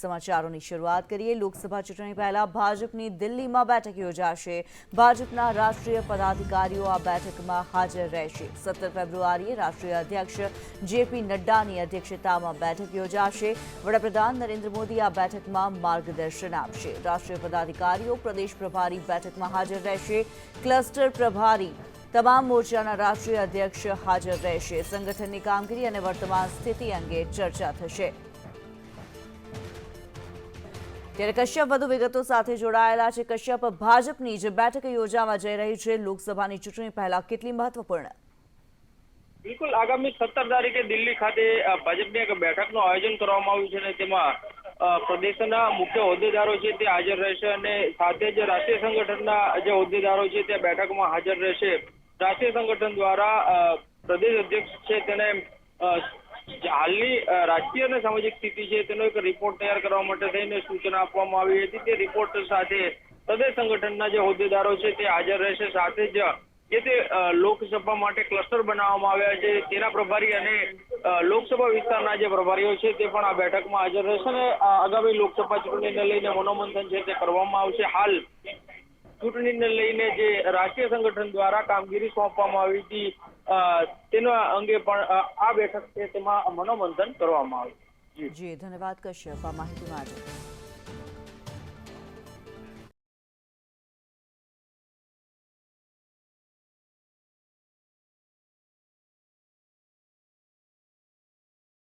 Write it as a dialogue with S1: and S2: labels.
S1: સમાચારોની શરૂઆત કરીએ. લોકસભા ચૂંટણી પહેલા ભાજપની દિલ્હીમાં બેઠક યોજાશે. ભાજપના રાષ્ટ્રીય પદાધિકારીઓ આ બેઠકમાં હાજર રહેશે. સત્તર ફેબ્રુઆરીએ રાષ્ટ્રીય અધ્યક્ષ જેપી નડ્ડાની અધ્યક્ષતામાં બેઠક યોજાશે. વડાપ્રધાન નરેન્દ્ર મોદી આ બેઠકમાં માર્ગદર્શન આપશે. રાષ્ટ્રીય પદાધિકારીઓ પ્રદેશ પ્રભારી બેઠકમાં હાજર રહેશે. ક્લસ્ટર પ્રભારી તમામ મોરચાના રાષ્ટ્રીય અધ્યક્ષ હાજર રહેશે. સંગઠનની કામગીરી અને વર્તમાન સ્થિતિ અંગે ચર્ચા થશે. ત્યારે કશ્યપ વધુ વિગતો સાથે જોડાયેલા છે. કશ્યપ ભાજપની જે બેઠક યોજાવા જઈ રહી છે, લોકસભાની ચૂંટણી પહેલા કેટલી મહત્વપૂર્ણ?
S2: બિલકુલ, આગામી સત્તર તારીખે દિલ્હી ખાતે ભાજપની એક બેઠકનું આયોજન કરવામાં આવ્યું છે અને તેમાં પ્રદેશના મુખ્ય હોદ્દેદારો છે તે હાજર રહેશે અને સાથે જ રાષ્ટ્રીય સંગઠનના જે હોદ્દેદારો છે તે બેઠકમાં હાજર રહેશે. રાષ્ટ્રીય સંગઠન દ્વારા પ્રદેશ અધ્યક્ષ છે તેને હાલની રાજકીય અને સામાજિક સ્થિતિ છે, તેનો એક રિપોર્ટ તૈયાર કરવા માટે થઈને સૂચના આપવામાં આવી હતી. તે રિપોર્ટ સાથે પ્રદેશ સંગઠનના જે હોદ્દેદારો છે, તે હાજર રહેશે. સાથે જ જે તે લોકસભા માટે ક્લસ્ટર બનાવવામાં આવ્યા છે, તેના પ્રભારી અને લોકસભા વિસ્તારના જે પ્રભારીઓ છે, તે પણ આ બેઠકમાં હાજર રહેશે અને આગામી લોકસભા ચૂંટણીને લઈને મનોમંથન છે તે કરવામાં આવશે. હાલ ચૂંટણીને લઈને જે રાષ્ટ્રીય સંગઠન દ્વારા કામગીરી સોંપવામાં આવી હતી તેના અંગે પણ આ બેઠક છે તેમાં મનોમંથન કરવામાં આવ્યું.
S1: જી. ધન્યવાદ કશ્યપ, આ માહિતી માટે